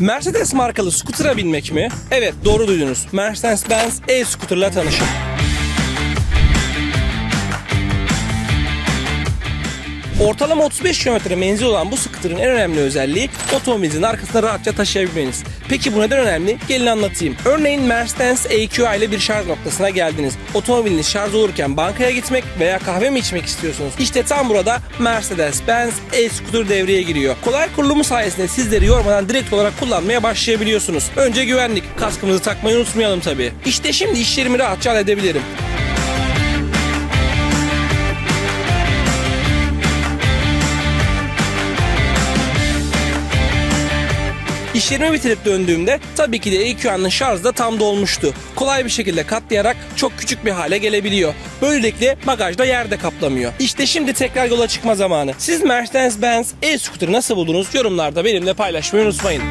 Mercedes markalı scooter'a binmek mi? Evet doğru duydunuz. Mercedes-Benz e-scooter'la tanışın. Ortalama 35 km menzil olan bu scooter'ın en önemli özelliği otomobilinizin arkasında rahatça taşıyabilmeniz. Peki bu neden önemli? Gelin anlatayım. Örneğin Mercedes EQI ile bir şarj noktasına geldiniz. Otomobiliniz şarj olurken bankaya gitmek veya kahve mi içmek istiyorsunuz? İşte tam burada Mercedes-Benz e-scooter devreye giriyor. Kolay kurulumu sayesinde sizleri yormadan direkt olarak kullanmaya başlayabiliyorsunuz. Önce güvenlik. Kaskımızı takmayı unutmayalım tabii. İşte şimdi işlerimi rahatça halledebilirim. İşlerimi bitirip döndüğümde tabii ki de EQA'nın şarjı da tam dolmuştu. Kolay bir şekilde katlayarak çok küçük bir hale gelebiliyor. Böylelikle bagajda yerde kaplamıyor. İşte şimdi tekrar yola çıkma zamanı. Siz Mercedes-Benz e-scooter'ı nasıl buldunuz? Yorumlarda benimle paylaşmayı unutmayın.